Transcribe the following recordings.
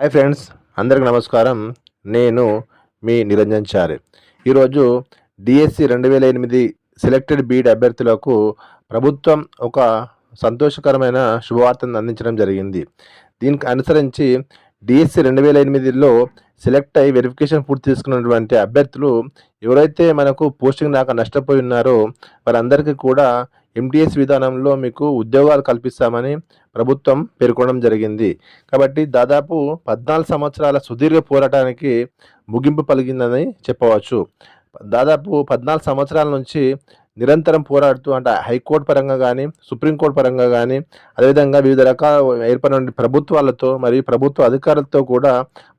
Hi friends అందరికి నమస్కారం. నేను మీ నిరంజన్ చారి. ఈరోజు డిఎస్సి రెండు వేల ఎనిమిది సెలెక్టెడ్ బీడ్ అభ్యర్థులకు ప్రభుత్వం ఒక సంతోషకరమైన శుభవార్తను అందించడం జరిగింది. దీనికి అనుసరించి డిఎస్సి రెండు వేల ఎనిమిదిలో సెలెక్ట్ అయ్యి వెరిఫికేషన్ పూర్తి చేసుకున్నటువంటి అభ్యర్థులు ఎవరైతే మనకు పోస్టింగ్ రాక నష్టపోయి ఉన్నారో వారందరికీ కూడా ఎంటీఎస్ విధానంలో మీకు ఉద్యోగాలు కల్పిస్తామని ప్రభుత్వం పేర్కొనడం జరిగింది. కాబట్టి దాదాపు పద్నాలుగు సంవత్సరాల సుదీర్ఘ పోరాటానికి ముగింపు పలిగిందని చెప్పవచ్చు. దాదాపు పద్నాలుగు సంవత్సరాల నుంచి నిరంతరం పోరాడుతూ అంటే హైకోర్టు పరంగా కానీ సుప్రీంకోర్టు పరంగా కానీ అదేవిధంగా వివిధ రకాల ఏర్పడిన ప్రభుత్వాలతో మరియు ప్రభుత్వ అధికారులతో కూడా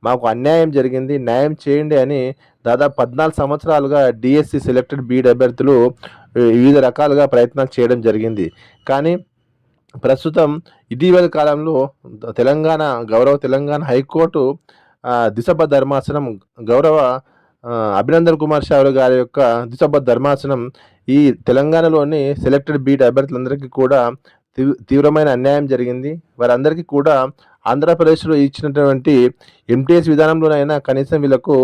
మాకు అన్యాయం జరిగింది. న్యాయం చేయండి అని దాదాపు పద్నాలుగు సంవత్సరాలుగా డిఎస్సి సెలెక్టెడ్ బీడ్ అభ్యర్థులు వివిధ రకాలుగా ప్రయత్నాలు చేయడం జరిగింది. కానీ ప్రస్తుతం ఇటీవల కాలంలో తెలంగాణ గౌరవ తెలంగాణ హైకోర్టు దిశభ ధర్మాసనం గౌరవ అభినందన్ కుమార్ షారు గారి యొక్క దిశభ ధర్మాసనం ఈ తెలంగాణలోని సెలెక్టెడ్ బీట్ అభ్యర్థులందరికీ కూడా తీవ్రమైన అన్యాయం జరిగింది. వారందరికీ కూడా ఆంధ్రప్రదేశ్లో ఇచ్చినటువంటి ఎంటీఎస్ విధానంలోనైనా కనీసం వీళ్ళకు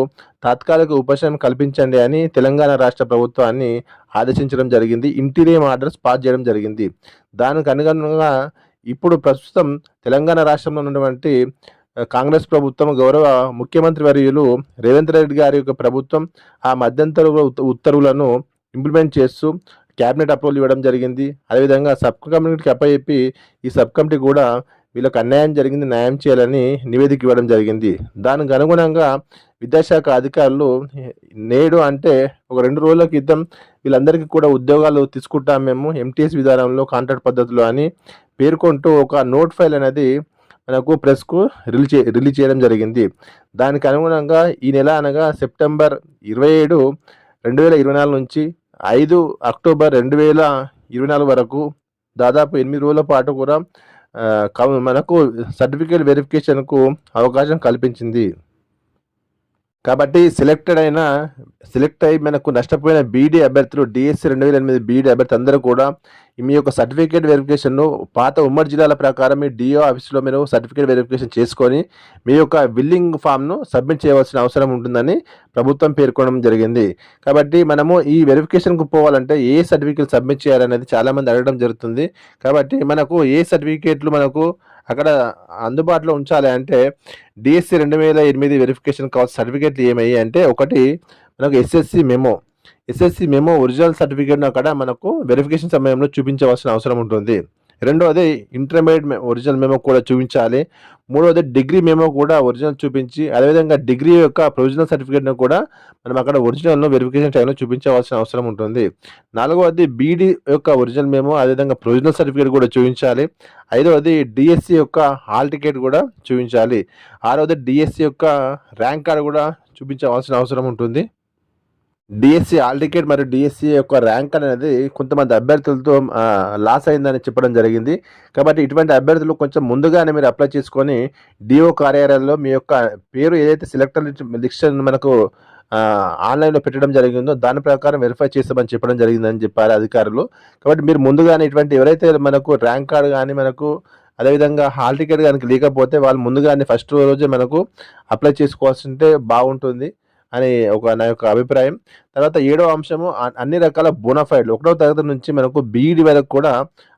తాత్కాలిక ఉపశమనం కల్పించండి అని తెలంగాణ రాష్ట్ర ప్రభుత్వాన్ని ఆదేశించడం జరిగింది. ఇంటీరియం ఆర్డర్స్ పాస్ చేయడం జరిగింది. దానికి అనుగుణంగా ఇప్పుడు ప్రస్తుతం తెలంగాణ రాష్ట్రంలో ఉన్నటువంటి కాంగ్రెస్ ప్రభుత్వం గౌరవ ముఖ్యమంత్రి వర్యులు రేవంత్ రెడ్డి గారి యొక్క ప్రభుత్వం ఆ మధ్యంతర ఉత్తర్వులను ఇంప్లిమెంట్ చేస్తూ క్యాబినెట్ అప్రూవల్ ఇవ్వడం జరిగింది. అదేవిధంగా సబ్ కమిటీకి అప్పచెప్పి ఈ సబ్ కమిటీ కూడా వీళ్ళకి అన్యాయం జరిగింది న్యాయం చేయాలని నివేదిక ఇవ్వడం జరిగింది. దానికి అనుగుణంగా విద్యాశాఖ అధికారులు నేడు అంటే ఒక రెండు రోజుల క్రితం వీళ్ళందరికీ కూడా ఉద్యోగాలు తీసుకుంటాం మేము ఎంటీఎస్ విధానంలో కాంట్రాక్ట్ పద్ధతిలో అని పేర్కొంటూ ఒక నోట్ ఫైల్ అనేది మనకు ప్రెస్కు రిలీజ్ చే రిలీజ్ చేయడం జరిగింది. దానికి అనుగుణంగా ఈ నెల అనగా సెప్టెంబర్ ఇరవై ఏడు రెండు వేల ఇరవై నాలుగు నుంచి ఐదు అక్టోబర్ రెండు వేల ఇరవై నాలుగు వరకు దాదాపు ఎనిమిది రోజుల పాటు కూడా మనకు సర్టిఫికేట్ వెరిఫికేషన్కు అవకాశం కల్పించింది. కాబట్టి సెలెక్టెడ్ అయిన సెలెక్ట్ అయి మనకు నష్టపోయిన బీడీ అభ్యర్థులు డిఎస్సి రెండు వేల ఎనిమిది బీడీ అభ్యర్థి అందరూ కూడా మీ యొక్క సర్టిఫికేట్ వెరిఫికేషన్ను పాత ఉమ్మడి జిల్లాల ప్రకారం మీ డిఓ ఆఫీస్లో మీరు సర్టిఫికేట్ వెరిఫికేషన్ చేసుకొని మీ యొక్క బిల్లింగ్ ఫామ్ను సబ్మిట్ చేయవలసిన అవసరం ఉంటుందని ప్రభుత్వం పేర్కొనడం జరిగింది. కాబట్టి మనము ఈ వెరిఫికేషన్కు పోవాలంటే ఏ సర్టిఫికేట్ సబ్మిట్ చేయాలనేది చాలామంది అడగడం జరుగుతుంది. కాబట్టి మనకు ఏ సర్టిఫికేట్లు మనకు అక్కడ అందుబాటులో ఉంచాలి అంటే డిఎస్సి రెండు వేల ఎనిమిది వెరిఫికేషన్ కావాల్సిన సర్టిఫికేట్లు ఏమయ్యాయి అంటే ఒకటి మనకు SSC memo. SSC memo original సర్టిఫికేట్ను అక్కడ మనకు వెరిఫికేషన్ సమయంలో చూపించవలసిన అవసరం ఉంటుంది. రెండవది ఇంటర్మీడియట్ ఒరిజినల్ మేమో కూడా చూపించాలి. మూడవది డిగ్రీ మేమో కూడా ఒరిజినల్ చూపించి అదేవిధంగా డిగ్రీ యొక్క ప్రొవిజనల్ సర్టిఫికేట్ను కూడా మనం అక్కడ ఒరిజినల్ను వెరిఫికేషన్ టైంలో చూపించవలసిన అవసరం ఉంటుంది. నాలుగవది బీడీ యొక్క ఒరిజినల్ మేమో అదేవిధంగా ప్రొవిజనల్ సర్టిఫికేట్ కూడా చూపించాలి. ఐదవది డిఎస్సి యొక్క హాల్ టికెట్ కూడా చూపించాలి. ఆరవది డిఎస్సి యొక్క ర్యాంక్ కార్డు కూడా చూపించవలసిన అవసరం ఉంటుంది. డిఎస్సి హాల్ టికెట్ మరియు డిఎస్సి యొక్క ర్యాంక్ అనేది కొంతమంది అభ్యర్థులతో లాస్ అయిందని చెప్పడం జరిగింది. కాబట్టి ఇటువంటి అభ్యర్థులు కొంచెం ముందుగానే మీరు అప్లై చేసుకొని డిఓ కార్యాలయంలో మీ యొక్క పేరు ఏదైతే సెలెక్టర్ లిస్ట్ మనకు ఆన్లైన్లో పెట్టడం జరిగిందో దాని ప్రకారం వెరిఫై చేస్తామని చెప్పడం జరిగిందని చెప్పారు అధికారులు. కాబట్టి మీరు ముందుగానే ఇటువంటి ఎవరైతే మనకు ర్యాంక్ కార్డు కానీ మనకు అదేవిధంగా హాల్ టికెట్ కనుక లేకపోతే వాళ్ళు ముందుగానే ఫస్ట్ రోజే మనకు అప్లై చేసుకోవాల్సి ఉంటే బాగుంటుంది. అని ఒక నా యొక్క అభిప్రాయం. తర్వాత ఏడవ అంశము అన్ని రకాల బోనఫైడ్లు ఒకటో తరగతి నుంచి మనకు బీఈడి వరకు కూడా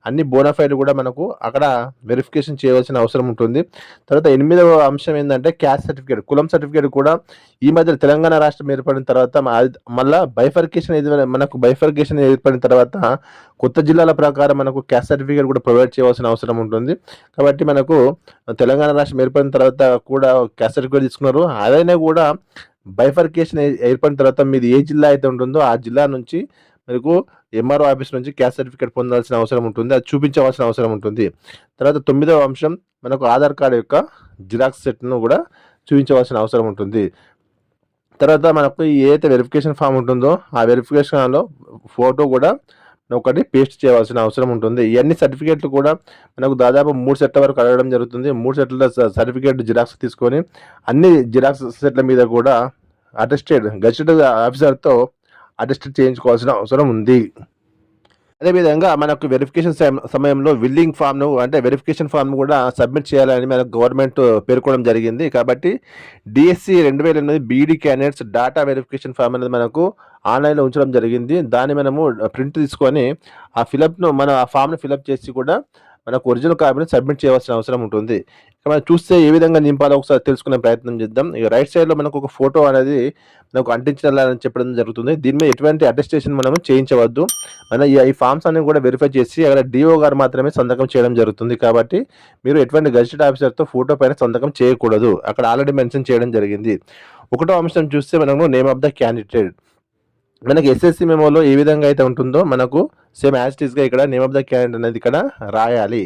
అన్ని బోనాఫైడ్లు కూడా మనకు అక్కడ వెరిఫికేషన్ చేయవలసిన అవసరం ఉంటుంది. తర్వాత ఎనిమిదవ అంశం ఏంటంటే క్యాస్ట్ సర్టిఫికేట్ కులం సర్టిఫికేట్ కూడా ఈ మధ్య తెలంగాణ రాష్ట్రం ఏర్పడిన తర్వాత మళ్ళీ మళ్ళా బైఫర్కేషన్ మనకు బైఫర్కేషన్ ఏర్పడిన తర్వాత కొత్త జిల్లాల ప్రకారం మనకు క్యాస్ట్ సర్టిఫికేట్ కూడా ప్రొవైడ్ చేయవలసిన అవసరం ఉంటుంది. కాబట్టి మనకు తెలంగాణ రాష్ట్రం ఏర్పడిన తర్వాత కూడా క్యాస్ట్ సర్టిఫికేట్ తీసుకున్నారు. అదైనా కూడా బైఫర్కేషన్ ఏర్పడిన తర్వాత మీది ఏ జిల్లా అయితే ఉంటుందో ఆ జిల్లా నుంచి మీకు ఎంఆర్ఓ ఆఫీస్ నుంచి క్యాస్ట్ సర్టిఫికేట్ పొందాల్సిన అవసరం ఉంటుంది. అది చూపించవలసిన అవసరం ఉంటుంది. తర్వాత తొమ్మిదవ అంశం మనకు ఆధార్ కార్డు యొక్క జిరాక్స్ సెట్ను కూడా చూపించవలసిన అవసరం ఉంటుంది. తర్వాత మనకు ఏదైతే వెరిఫికేషన్ ఫామ్ ఉంటుందో ఆ వెరిఫికేషన్లో ఫోటో కూడా ఒకటి పేస్ట్ చేయవలసిన అవసరం ఉంటుంది. ఇవన్నీ సర్టిఫికేట్లు కూడా మనకు దాదాపు మూడు సెట్ల వరకు అడగడం జరుగుతుంది. మూడు సెట్ల సర్టిఫికేట్ జిరాక్స్ తీసుకొని అన్ని జిరాక్స్ సెట్ల మీద కూడా అటెస్టెడ్ గజిటెడ్ ఆఫీసర్తో అటెస్టెడ్ చేయించుకోవాల్సిన అవసరం ఉంది. అదేవిధంగా మనకు వెరిఫికేషన్ సమయంలో విల్లింగ్ ఫామ్ను అంటే వెరిఫికేషన్ ఫామ్ కూడా సబ్మిట్ చేయాలని మనకు గవర్నమెంట్ పేర్కొనడం జరిగింది. కాబట్టి డిఎస్సి రెండు వేల ఎనిమిది BEd candidates data verification form అనేది మనకు ఆన్లైన్లో ఉంచడం జరిగింది. దాన్ని మనము ప్రింట్ తీసుకొని ఆ ఫిలప్ను మన ఆ ఫామ్ను ఫిలప్ చేసి కూడా మనకు ఒరిజినల్ కాపీని సబ్మిట్ చేయవలసిన అవసరం ఉంటుంది. మనం చూస్తే ఏ విధంగా నింపాలో ఒకసారి తెలుసుకునే ప్రయత్నం చేద్దాం. ఇక రైట్ సైడ్లో మనకు ఒక ఫోటో అనేది మనకు అంటించాలని చెప్పడం జరుగుతుంది. దీని మీద ఎటువంటి అటెస్టేషన్ మనం చేయించవద్దు. మన ఈ ఈ ఫామ్స్ అన్ని కూడా వెరిఫై చేసి అక్కడ డిఓ గారు మాత్రమే సంతకం చేయడం జరుగుతుంది కాబట్టి మీరు ఎటువంటి గజిటెడ్ ఆఫీసర్తో ఫోటో పైన సంతకం చేయకూడదు. అక్కడ ఆల్రెడీ మెన్షన్ చేయడం జరిగింది. ఒకటో అంశం చూస్తే మనము నేమ్ ఆఫ్ ద క్యాండిడేట్. మనకి ఎస్ఎస్సి మెమోలో ఏ విధంగా అయితే ఉంటుందో మనకు సేమ్ యాజ్ ఇస్గా ఇక్కడ నేమ్ ఆఫ్ ద క్యాండిడేట్ అనేది ఇక్కడ రాయాలి.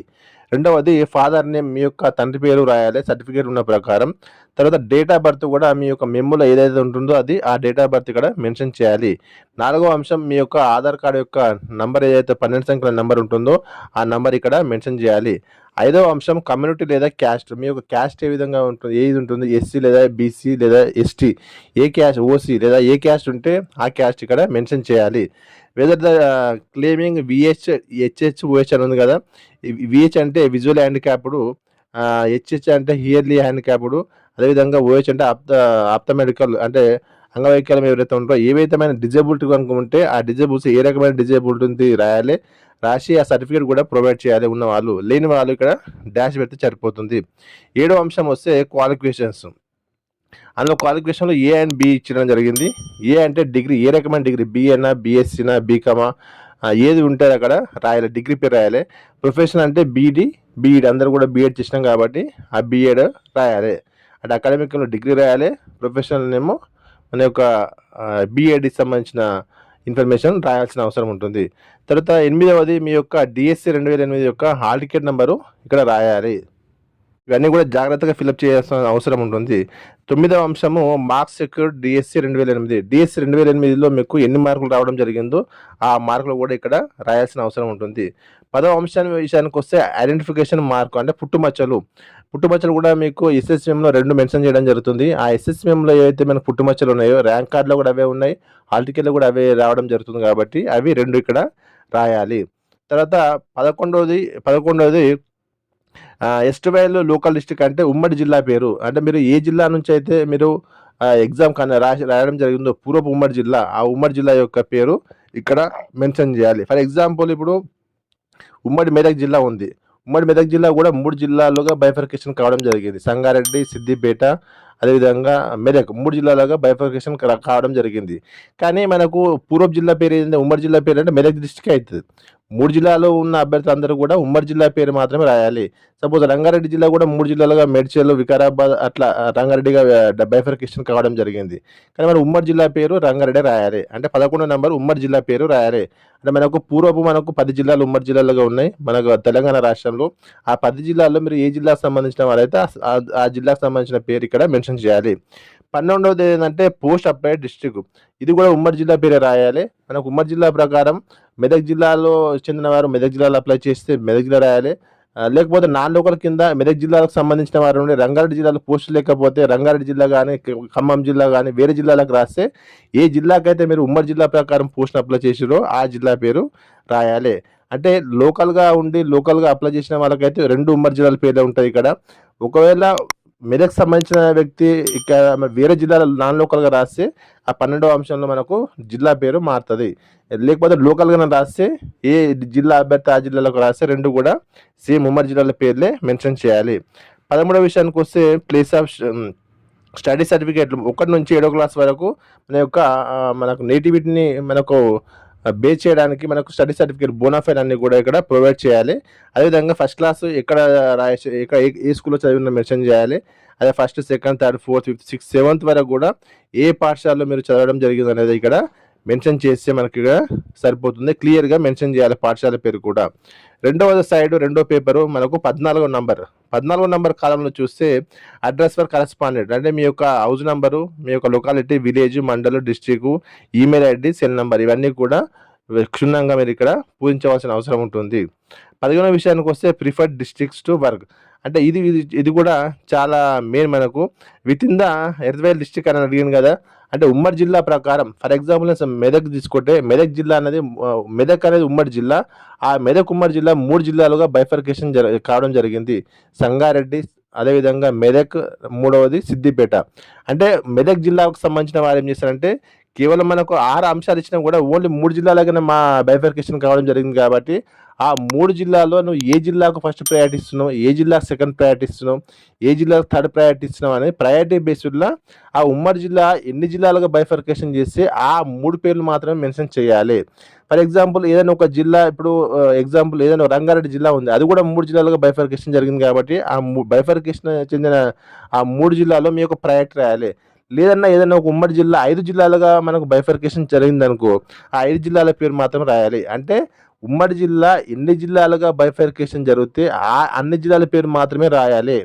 రెండవది ఫాదర్ నేమ్ మీ యొక్క తండ్రి పేరు రాయాలి సర్టిఫికేట్ ఉన్న ప్రకారం. తర్వాత డేట్ ఆఫ్ బర్త్ కూడా మీ యొక్క మెమ్ములో ఏదైతే ఉంటుందో అది ఆ డేట్ ఆఫ్ బర్త్ ఇక్కడ మెన్షన్ చేయాలి. నాలుగో అంశం మీ యొక్క ఆధార్ కార్డు యొక్క నంబర్ ఏదైతే పన్నెండు సంఖ్యల నంబర్ ఉంటుందో ఆ నంబర్ ఇక్కడ మెన్షన్ చేయాలి. ఐదవ అంశం కమ్యూనిటీ లేదా క్యాస్ట్ మీ యొక్క క్యాస్ట్ ఏ విధంగా ఉంటుంది ఏది ఉంటుంది ఎస్సీ లేదా బీసీ లేదా ఎస్టీ ఏ క్యాస్ట్ ఓసీ లేదా ఏ క్యాస్ట్ ఉంటే ఆ క్యాస్ట్ ఇక్కడ మెన్షన్ చేయాలి. Whether the claiming VH HH OH అని ఉంది కదా విహెచ్ అంటే విజువల్ హ్యాండిక్యాప్డ్ హెచ్హెచ్ అంటే హియర్లీ హ్యాండిక్యాప్డ్ అదేవిధంగా ఓహెచ్ అంటే ఆప్త ఆప్తమెడికల్ అంటే అంగవైకల్యం ఎవరైతే ఉంటారో ఏ విధమైన డిజేబిలిటీ కనుక ఉంటే ఆ డిజేబుల్స్ ఏ రకమైన డిజేబిలిటీ ఉంది రాయాలి. రాసి ఆ సర్టిఫికేట్ కూడా ప్రొవైడ్ చేయాలి ఉన్న వాళ్ళు. లేని వాళ్ళు ఇక్కడ డాష్ పెడితే సరిపోతుంది. ఏడో అంశం వస్తే క్వాలిఫికేషన్స్ అందులో క్వాలిఫికేషన్లో ఏ అండ్ బి ఇచ్చడం జరిగింది. ఏ అంటే డిగ్రీ ఏ రకమైన డిగ్రీ? బిఏనా బిఎస్సీనా బీకామా ఏది ఉంటే అక్కడ రాయాలి డిగ్రీ పేరు రాయాలి. ప్రొఫెషన్ అంటే బీఈడి బీఈడి అందరూ కూడా బీఎడ్ చేసినాం కాబట్టి ఆ బీఎడ్ రాయాలి. అంటే అకాడమిక్లో డిగ్రీ రాయాలి ప్రొఫెషనల్ ఏమో మన యొక్క బీఎడ్కి సంబంధించిన ఇన్ఫర్మేషన్ రాయాల్సిన అవసరం ఉంటుంది. తర్వాత ఎనిమిదవది మీ యొక్క డిఎస్సి రెండు వేల ఎనిమిది యొక్క హాల్ టికెట్ నెంబరు ఇక్కడ రాయాలి. ఇవన్నీ కూడా జాగ్రత్తగా ఫిలప్ చేయాల్సిన అవసరం ఉంటుంది. తొమ్మిదవ అంశము మార్క్స్ సెక్యూర్ డిఎస్సి రెండు వేల ఎనిమిది. డిఎస్సి రెండు వేల ఎనిమిదిలో మీకు ఎన్ని మార్కులు రావడం జరిగిందో ఆ మార్కులు కూడా ఇక్కడ రాయాల్సిన అవసరం ఉంటుంది. పదవ అంశాన్ని విషయానికి వస్తే ఐడెంటిఫికేషన్ మార్క్ అంటే పుట్టుమచ్చలు. పుట్టుమచ్చలు కూడా మీకు ఎస్ఎస్ఎంలో రెండు మెన్షన్ చేయడం జరుగుతుంది. ఆ ఎస్ఎస్ఎంలో ఏవైతే మనకు పుట్టుమచ్చలు ఉన్నాయో ర్యాంక్ కార్డులో కూడా అవే ఉన్నాయి. హాల్ టికెట్లో కూడా అవే రావడం జరుగుతుంది కాబట్టి అవి రెండు ఇక్కడ రాయాలి. తర్వాత పదకొండవది పదకొండవది ఎస్టివైల్ లోకల్ డిస్ట్రిక్ట్ అంటే ఉమ్మడి జిల్లా పేరు. అంటే మీరు ఏ జిల్లా నుంచి అయితే మీరు ఎగ్జామ్ కానీ రాసి రాయడం జరిగిందో పూర్వపు ఉమ్మడి జిల్లా ఆ ఉమ్మడి జిల్లా యొక్క పేరు ఇక్కడ మెన్షన్ చేయాలి. ఫర్ ఎగ్జాంపుల్ ఇప్పుడు ఉమ్మడి మెదక్ జిల్లా ఉంది. ఉమ్మడి మెదక్ జిల్లా కూడా మూడు జిల్లాలుగా బైఫర్కేషన్ కావడం జరిగింది. సంగారెడ్డి సిద్దిపేట అదేవిధంగా మెదక్ మూడు జిల్లాలుగా బైఫర్కేషన్ కావడం జరిగింది. కానీ మనకు పూర్వపు జిల్లా పేరు ఏంటంటే ఉమ్మడి జిల్లా పేరు అంటే మెదక్ డిస్టిక్ అవుతుంది మూడు జిల్లాలో ఉన్న అభ్యర్థులు అందరూ కూడా ఉమ్మడి జిల్లా పేరు మాత్రమే రాయాలి. సపోజ్ రంగారెడ్డి జిల్లా కూడా మూడు జిల్లాలుగా మేడ్చల్ వికారాబాద్ అట్లా రంగారెడ్డిగా బైఫర్కేషన్ కావడం జరిగింది. కానీ మన ఉమ్మడి జిల్లా పేరు రంగారెడ్డి రాయాలి. అంటే పదకొండో నెంబర్ ఉమ్మడి జిల్లా పేరు రాయాలి. అంటే మనకు పూర్వపు మనకు పది జిల్లాలు ఉమ్మడి జిల్లాలుగా ఉన్నాయి. మనకు తెలంగాణ రాష్ట్రంలో ఆ పది జిల్లాల్లో మీరు ఏ జిల్లాకు సంబంధించిన వారైతే ఆ జిల్లాకు సంబంధించిన పేరు ఇక్కడ మెన్షన్ చేయాలి. పన్నెండవది ఏంటంటే పోస్ట్ అప్లైడ్ డిస్ట్రిక్ట్. ఇది కూడా ఉమ్మడి జిల్లా పేరే రాయాలి. మనకు ఉమ్మడి జిల్లా ప్రకారం మెదక్ జిల్లాలో చెందిన వారు మెదక్ జిల్లాలో అప్లై చేస్తే మెదక్ జిల్లా రాయాలి. లేకపోతే నాన్ లోకల్ కింద మెదక్ జిల్లాలకు సంబంధించిన వారు ఉండి రంగారెడ్డి జిల్లాలో పోస్టులు లేకపోతే రంగారెడ్డి జిల్లా కానీ ఖమ్మం జిల్లా కానీ వేరే జిల్లాలకు రాస్తే ఏ జిల్లాకైతే మీరు ఉమ్మడి జిల్లా ప్రకారం పోస్ట్ అప్లై చేసిరో ఆ జిల్లా పేరు రాయాలి. అంటే లోకల్గా ఉండి లోకల్గా అప్లై చేసిన వాళ్ళకైతే రెండు ఉమ్మడి జిల్లాల పేర్లు ఉంటాయి ఇక్కడ. ఒకవేళ మెదక్ సంబంధించిన వ్యక్తి ఇక్కడ వేరే జిల్లాలో నాన్ లోకల్గా రాస్తే ఆ పన్నెండవ అంశంలో మనకు జిల్లా పేరు మారుతుంది. లేకపోతే లోకల్గా రాస్తే ఏ జిల్లా అభ్యర్థి ఆ జిల్లాలోకి రాస్తే రెండు కూడా సేమ్ ఉమ్మడి జిల్లాల పేర్లే మెన్షన్ చేయాలి. పదమూడవ విషయానికి వస్తే ప్లేస్ ఆఫ్ స్టడీ సర్టిఫికేట్లు. ఒకటి నుంచి ఏడో క్లాస్ వరకు మన యొక్క మనకు నేటివిటీని మనకు బేస్ చేయడానికి మనకు స్టడీ సర్టిఫికేట్ బోనాఫైడ్ అన్ని కూడా ఇక్కడ ప్రొవైడ్ చేయాలి. అదేవిధంగా ఫస్ట్ క్లాస్ ఎక్కడ రాయచ్చు ఎక్కడ ఏ- ఏ స్కూల్లో చదివిన మెన్షన్ చేయాలి. అదే first second third fourth fifth sixth seventh వరకు కూడా ఏ పాఠశాలలో మీరు చదవడం జరిగింది అనేది ఇక్కడ మెన్షన్ చేస్తే మనకి ఇక్కడ సరిపోతుంది. క్లియర్గా మెన్షన్ చేయాలి పాఠశాల పేరు కూడా. రెండవ సైడ్ రెండో పేపరు మనకు పద్నాలుగో నంబర్. పద్నాలుగో నంబర్ కాలంలో చూస్తే అడ్రస్ ఫర్ కరెస్పాండెంట్. అంటే మీ యొక్క హౌస్ నంబరు మీ యొక్క లొకాలిటీ విలేజ్ మండలం district email ID cell number ఇవన్నీ కూడా క్షుణ్ణంగా మీరు ఇక్కడ పూజించవలసిన అవసరం ఉంటుంది. పదిహేనో విషయానికి వస్తే ప్రిఫర్డ్ డిస్ట్రిక్ట్స్ టు వర్క్. అంటే ఇది ఇది ఇది కూడా చాలా మెయిన్ మనకు. Within the erstwhile district అని అడిగింది కదా అంటే ఉమ్మడి జిల్లా ప్రకారం ఫర్ ఎగ్జాంపుల్ మెదక్ తీసుకుంటే మెదక్ జిల్లా అనేది మెదక్ అనేది ఉమ్మడి జిల్లా. ఆ మెదక్ ఉమ్మడి జిల్లా మూడు జిల్లాలుగా బైఫర్కేషన్ జర కావడం జరిగింది. సంగారెడ్డి అదేవిధంగా మెదక్ మూడవది సిద్దిపేట. అంటే మెదక్ జిల్లాకు సంబంధించిన వారు ఏం చేశారంటే కేవలం మనకు ఆరు అంశాలు ఇచ్చినా కూడా ఓన్లీ మూడు జిల్లాలకైనా మా బైఫర్కేషన్ కావడం జరిగింది కాబట్టి ఆ మూడు జిల్లాలో నువ్వు ఏ జిల్లాకు ఫస్ట్ ప్రయారిటీ ఇస్తున్నావు? ఏ జిల్లాకు సెకండ్ ప్రయారిటీ ఇస్తున్నావు? ఏ జిల్లాకు థర్డ్ ప్రయారిటీ ఇస్తున్నావు? అనేది ప్రయారిటీ బేస్డ్లో ఆ ఉమ్మడి జిల్లా ఎన్ని జిల్లాలుగా బైఫర్కేషన్ చేస్తే ఆ మూడు పేర్లు మాత్రమే మెన్షన్ చేయాలి. ఫర్ ఎగ్జాంపుల్ ఏదైనా ఒక జిల్లా ఇప్పుడు ఎగ్జాంపుల్ ఏదైనా రంగారెడ్డి జిల్లా ఉంది. అది కూడా మూడు జిల్లాలుగా బైఫర్కేషన్ జరిగింది కాబట్టి ఆ బైఫర్కేషన్ చెందిన ఆ మూడు జిల్లాలో మీ యొక్క ప్రయారిటీ రాయాలి. లేదన్నా ఏదైనా ఒక ఉమ్మడి జిల్లా ఐదు జిల్లాలుగా మనకు బైఫర్కేషన్ జరిగింది అనుకో ఆ ఐదు జిల్లాల పేరు మాత్రం రాయాలి. అంటే ఉమ్మడి జిల్లా ఎన్ని జిల్లాలుగా బైఫర్కేషన్ జరిగితే ఆ అన్ని జిల్లాల పేరు మాత్రమే రాయాలి.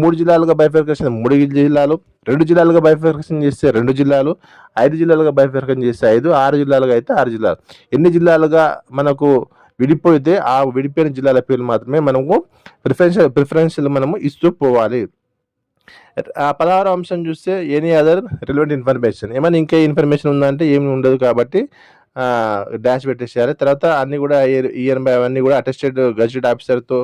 మూడు జిల్లాలుగా బైఫర్కేషన్ మూడు జిల్లాలు రెండు జిల్లాలుగా బైఫర్కేషన్ చేస్తే రెండు జిల్లాలు ఐదు జిల్లాలుగా బైఫర్కేషన్ చేస్తే ఐదు ఆరు జిల్లాలుగా అయితే ఆరు జిల్లాలు. ఎన్ని జిల్లాలుగా మనకు విడిపోతే ఆ విడిపోయిన జిల్లాల పేర్లు మాత్రమే మనము ప్రిఫరెన్షియల్ ప్రిఫరెన్షియల్ మనము ఇస్తూ పోవాలి. పదహారు అంశం చూస్తే ఎనీ అదర్ రిలవెంట్ ఇన్ఫర్మేషన్ ఏమైనా ఇంకా ఇన్ఫర్మేషన్ ఉందంటే ఏమి ఉండదు కాబట్టి డాష్ పెట్టేసేయాలి. తర్వాత అన్నీ కూడా ఇయర్ అవన్నీ కూడా అటెస్టెడ్ గజెట్ ఆఫీసర్తో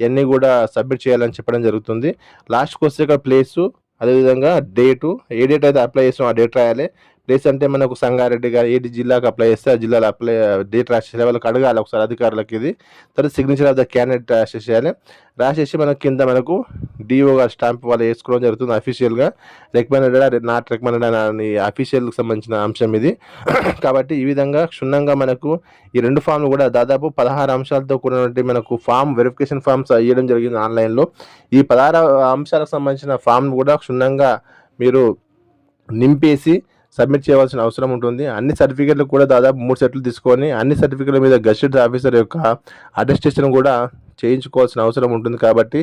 ఇవన్నీ కూడా సబ్మిట్ చేయాలని చెప్పడం జరుగుతుంది. లాస్ట్కి వస్తే ఇక్కడ ప్లేసు అదేవిధంగా డేటు ఏ డేట్ అయితే అప్లై చేసాం ఆ డేట్ రాయాలి. ప్లేస్ అంటే మనకు సంగారెడ్డి గారు ఏది జిల్లాకు అప్లై చేస్తే ఆ జిల్లాలో అప్లై డేట్ రాసేసే వాళ్ళకి అడగాలి ఒకసారి అధికారులకు ఇది. తర్వాత సిగ్నేచర్ ఆఫ్ ద క్యాండిడేట్ రాసేసేయాలి రాసేసి మనకు కింద మనకు డిఓ గారు స్టాంప్ వాళ్ళు వేసుకోవడం జరుగుతుంది అఫీషియల్గా రికమెండెడ్ నాట్ రికమెండెడ్ అని అఫీషియల్కి సంబంధించిన అంశం ఇది. కాబట్టి ఈ విధంగా క్షుణ్ణంగా మనకు ఈ రెండు ఫామ్లు కూడా దాదాపు పదహారు అంశాలతో కూడినటువంటి మనకు ఫామ్ వెరిఫికేషన్ ఫామ్స్ ఇవ్వడం జరిగింది ఆన్లైన్లో ఈ పదహారు అంశాలకు సంబంధించిన ఫామ్ కూడా క్షుణ్ణంగా మీరు నింపేసి సబ్మిట్ చేయవలసిన అవసరం ఉంటుంది. అన్ని సర్టిఫికెట్లు కూడా దాదాపు మూడు సెట్లు తీసుకొని అన్ని సర్టిఫికెట్ల మీద గెస్టెడ్ ఆఫీసర్ యొక్క అటెస్టేషన్ కూడా చేయించుకోవాల్సిన అవసరం ఉంటుంది కాబట్టి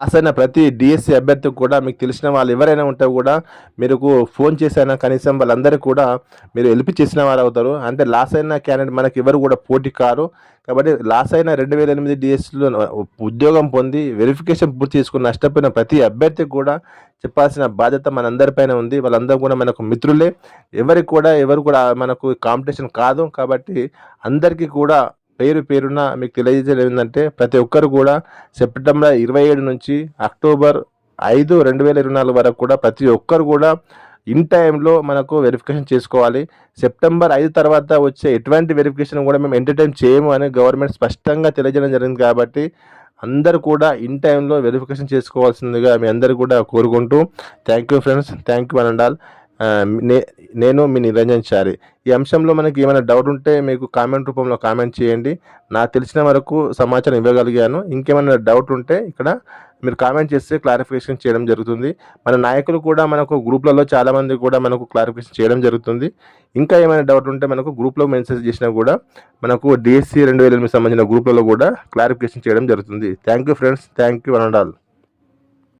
అసలు ప్రతి డిఎస్సి అభ్యర్థికి కూడా మీకు తెలిసిన వాళ్ళు ఎవరైనా ఉంటే కూడా మీరు ఫోన్ చేసినా కనీసం వాళ్ళందరికీ కూడా మీరు హెల్ప్ చేసిన వారు అవుతారు. అంటే లాస్ అయిన క్యాండిడేట్ మనకి ఎవరు కూడా పోటీ కారు. కాబట్టి లాస్ అయిన రెండు వేల ఎనిమిది డిఎస్సిలో ఉద్యోగం పొంది వెరిఫికేషన్ పూర్తి చేసుకుని నష్టపోయిన ప్రతి అభ్యర్థికి కూడా చెప్పాల్సిన బాధ్యత మనందరిపైన ఉంది. వాళ్ళందరూ కూడా మనకు మిత్రులే. ఎవరికి కూడా ఎవరు కూడా మనకు కాంపిటీషన్ కాదు. కాబట్టి అందరికీ కూడా పేరు పేరున మీకు తెలియజేయడం ఏంటంటే ప్రతి ఒక్కరు కూడా సెప్టెంబర్ ఇరవై ఏడు నుంచి అక్టోబర్ ఐదు రెండు వేల ఇరవై నాలుగు వరకు కూడా ప్రతి ఒక్కరు కూడా ఇన్ టైంలో మనకు వెరిఫికేషన్ చేసుకోవాలి. సెప్టెంబర్ ఐదు తర్వాత వచ్చే ఎటువంటి వెరిఫికేషన్ కూడా మేము ఎంటర్టైన్ చేయము అని గవర్నమెంట్ స్పష్టంగా తెలియజేయడం జరిగింది కాబట్టి అందరూ కూడా ఇన్ టైంలో వెరిఫికేషన్ చేసుకోవాల్సిందిగా మీ అందరూ కూడా కోరుకుంటూ thank you friends. Thank you అనండాల్ నే నేను మీ నిరంజన్ చారి. ఈ అంశంలో మనకి ఏమైనా డౌట్ ఉంటే మీకు కామెంట్ రూపంలో కామెంట్ చేయండి. నాకు తెలిసిన వరకు సమాచారం ఇవ్వగలిగాను. ఇంకేమైనా డౌట్ ఉంటే ఇక్కడ మీరు కామెంట్ చేస్తే క్లారిఫికేషన్ చేయడం జరుగుతుంది. మన నాయకులు కూడా మనకు గ్రూప్లలో చాలామంది కూడా మనకు క్లారిఫికేషన్ చేయడం జరుగుతుంది. ఇంకా ఏమైనా డౌట్ ఉంటే మనకు గ్రూప్లో మెసేజ్ చేసినా కూడా మనకు డిఎస్సి రెండు వేల ఎనిమిది సంబంధించిన గ్రూప్లలో కూడా క్లారిఫికేషన్ చేయడం జరుగుతుంది. Thank you friends thank you one and all